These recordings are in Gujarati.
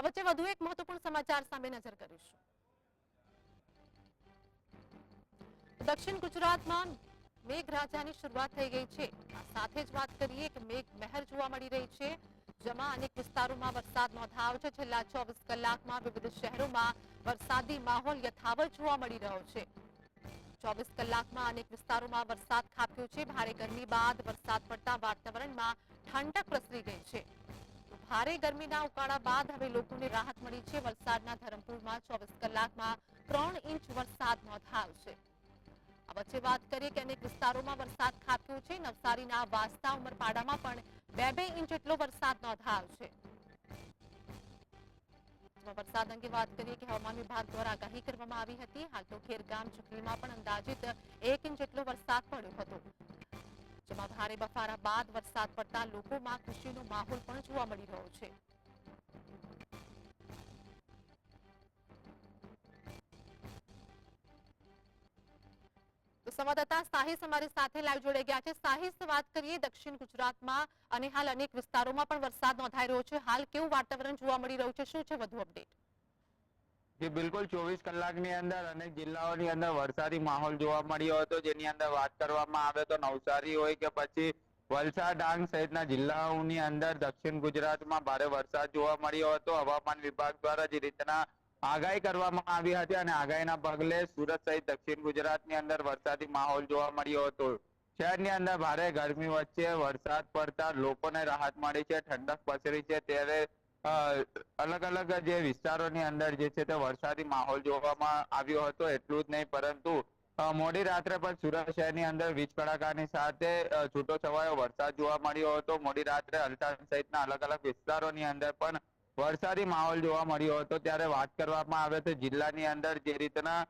આ વચ્ચે વધુ એક મહત્વપૂર્ણ સમાચાર સામે નજર કરીશું. દક્ષિણ ગુજરાતમાં મેઘરાજાની શરૂઆત થઈ ગઈ છે. સાથે જ વાત કરીએ કે મેઘ મહેર જોવા મળી રહી છે. જેમાં અનેક વિસ્તારોમાં વરસાદ નોંધાયો છેલ્લા ચોવીસ કલાકમાં વિવિધ શહેરોમાં વરસાદી માહોલ યથાવત જોવા મળી રહ્યો છે. ચોવીસ કલાકમાં અનેક વિસ્તારોમાં વરસાદ ખાબક્યો છે. ભારે ગરમી બાદ વરસાદ પડતા વાતાવરણમાં ઠંડક પ્રસરી ગઈ છે. ભારે ગરમીના ઉકાળા બાદ હવે લોકોને રાહત મળી છે. વલસાડના ધરમપુરમાં ચોવીસ કલાકમાં ત્રણ ઇંચ વરસાદ નોંધાયો છે. આ વચ્ચે વાત કરીએ કે અનેક વિસ્તારોમાં વરસાદ ખાબક્યો છે. નવસારીના વાસ્તા ઉમરપાડામાં પણ બે બે ઇંચ જેટલો વરસાદ નોંધાયો છે. વરસાદ અંગે વાત કરીએ કે હવામાન વિભાગ દ્વારા આગાહી કરવામાં આવી હતી. હાલ તો ખેરગામ ચીખલીમાં પણ અંદાજિત એક ઇંચ જેટલો વરસાદ પડ્યો હતો. જેમાં ભારે બફારા બાદ વરસાદ પડતા લોકોમાં ખુશીનો માહોલ પણ જોવા મળી રહ્યો છે. સંવાદદાતા સાહિસ અમારી સાથે લાઈવ જોડાઈ ગયા છે. સાહિસ, વાત કરીએ દક્ષિણ ગુજરાતમાં અને હાલ અનેક વિસ્તારોમાં પણ વરસાદ નોંધાઈ રહ્યો છે. હાલ કેવું વાતાવરણ જોવા મળી રહ્યું છે? શું છે વધુ અપડેટ? જે બિલકુલ ચોવીસ કલાકની અંદર અનેક જિલ્લાઓની અંદર વરસાદી માહોલ જોવા મળ્યો હતો, જેની અંદર વાત કરવામાં આવે તો નવસારી હોય કે પછી વલસાડ ડાંગ સહિતના જિલ્લાઓની અંદર દક્ષિણ ગુજરાતમાં ભારે વરસાદ જોવા મળ્યો હતો. હવામાન વિભાગ દ્વારા જે રીતના આગાહી કરવામાં આવી હતી અને આગાહીના પગલે સુરત સહિત દક્ષિણ ગુજરાતની અંદર વરસાદી માહોલ જોવા મળ્યો હતો. શહેરની અંદર ભારે ગરમી વચ્ચે વરસાદ પડતા લોકોને રાહત મળી છે, ઠંડક પસરી છે, ત્યારે અલગ અલગ જે વિસ્તારોની અંદર જે છે તે વરસાદી માહોલ જોવામાં આવ્યો હતો એટલું જ નહીં, પરંતુ મોડી રાત્રે પણ સુરત શહેરની અંદર વીજ કડાકાની સાથે છૂટો છવાયો વરસાદ જોવા મળ્યો હતો. મોડી રાત્રે અલથાણ સહિતના અલગ અલગ વિસ્તારોની અંદર પણ વરસાદી માહોલ જોવા મળ્યો હતો. ત્યારે વાત કરવામાં આવે તો જિલ્લાની અંદર જે રીતના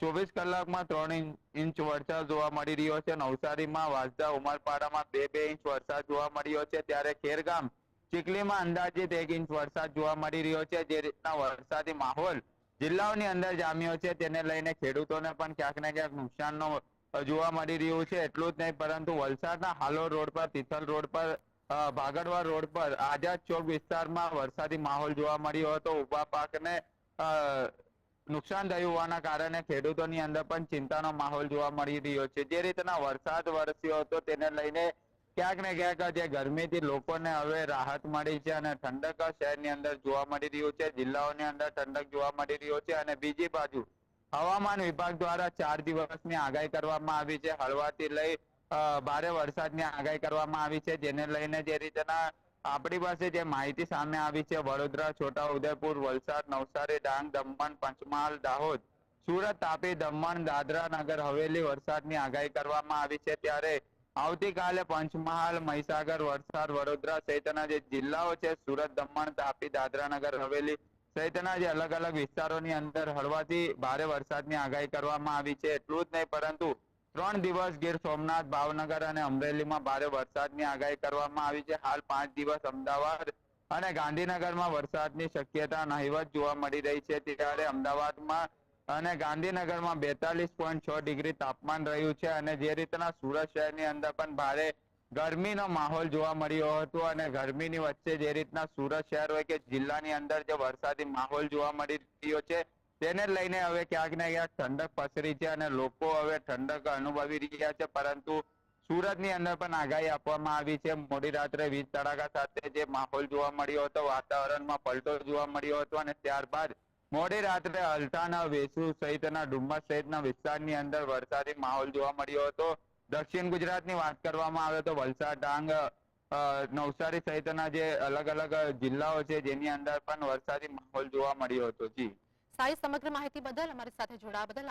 ચોવીસ કલાકમાં ત્રણ ઇંચ વરસાદ જોવા મળી રહ્યો છે. નવસારીમાં વાંસદા ઉમરપાડામાં બે બે ઇંચ વરસાદ જોવા મળ્યો છે. ત્યારે ખેરગામ ચીખલીમાં અંદાજિત એક ઇંચ વરસાદ જોવા મળી રહ્યો છે. જે રીતના વરસાદી માહોલ જિલ્લાઓની અંદર જામ્યો છે. તેને લઈને ખેડૂતોને પણ ક્યાંક ને ક્યાંક નુકસાનનો જોવા મળી રહ્યું છે. એટલું જ નહીં, પરંતુ વલસાડના હાલોર રોડ પર, તિથલ રોડ પર ભાગડવા રોડ પર આઝાદ ચોક વિસ્તારમાં વરસાદી માહોલ જોવા મળ્યો હતો. ઊભા પાકને નુકસાન થયું હોવાના કારણે ખેડૂતોની અંદર પણ ચિંતાનો માહોલ જોવા મળી રહ્યો છે. જે રીતના વરસાદ વરસ્યો હતો, તેને લઈને ક્યાંક ને ક્યાંક જે ગરમીથી લોકોને હવે રાહત મળી છે અને ઠંડક શહેરની અંદર જોવા મળી રહ્યું છે, જિલ્લાઓની અંદર ઠંડક જોવા મળી રહ્યો છે અને બીજી બાજુ હવામાન વિભાગ દ્વારા ચાર દિવસની આગાહી કરવામાં આવી છે. હળવાથી લઈ ભારે વરસાદની આગાહી કરવામાં આવી છે, જેને લઈને જે રીતના આપણી પાસે જે માહિતી સામે આવી છે, વડોદરા છોટા ઉદયપુર વલસાડ, નવસારી, ડાંગ, દમણ, પંચમહાલ, દાહોદ, સુરત, તાપી, દમણ, દાદરા નગર હવેલી વરસાદની આગાહી કરવામાં આવી છે. ત્યારે આવતીકાલે પંચમહાલ, મહીસાગર, વલસાડ, વડોદરા સહિતના જે જિલ્લાઓ છે, સુરત, દમણ, તાપી દાદરાનગર હવેલી સહિતના જે અલગ અલગ વિસ્તારોની અંદર હળવાથી ભારે વરસાદની આગાહી કરવામાં આવી છે. એટલું જ નહીં, પરંતુ ત્રણ દિવસ ગીર સોમનાથ, ભાવનગર અને અમરેલીમાં ભારે વરસાદની આગાહી કરવામાં આવી છે. હાલ પાંચ દિવસ અમદાવાદ અને ગાંધીનગરમાં વરસાદની શક્યતા નહીવત જોવા મળી રહી છે. ત્યારે અમદાવાદમાં અને ગાંધીનગરમાં બેતાલીસ પોઈન્ટ છ ડિગ્રી તાપમાન રહ્યું છે અને જે રીતના સુરત શહેરની અંદર પણ ભારે ગરમીનો માહોલ જોવા મળ્યો હતો અને ગરમીની વચ્ચે જે રીતના સુરત શહેર હોય કે જિલ્લાની અંદર જે વરસાદી માહોલ જોવા મળી રહ્યો છે, તેને લઈને હવે ક્યાંક ને ક્યાંક ઠંડક પસરી છે અને લોકો હવે ઠંડક અનુભવી રહ્યા છે, પરંતુ સુરતની અંદર પણ આગાહી આપવામાં આવી છે. મોડી રાત્રે વીજ તડાકા સાથે જે માહોલ જોવા મળ્યો હતો, વાતાવરણમાં પલટો જોવા મળ્યો હતો અને ત્યારબાદ મોડી રાત્રે અલથાણા વેસુ સહિતના ડુમ્મસ સહિતના વિસ્તારની અંદર વરસાદી માહોલ જોવા મળ્યો હતો. દક્ષિણ ગુજરાતની વાત કરવામાં આવે તો વલસાડ, ડાંગ નવસારી સહિતના જે અલગ અલગ જિલ્લાઓ છે જેની અંદર પણ વરસાદી માહોલ જોવા મળ્યો હતો. જી. સારી સમગ્ર માહિતી બદલ અમારી સાથે જોડાવા બદલ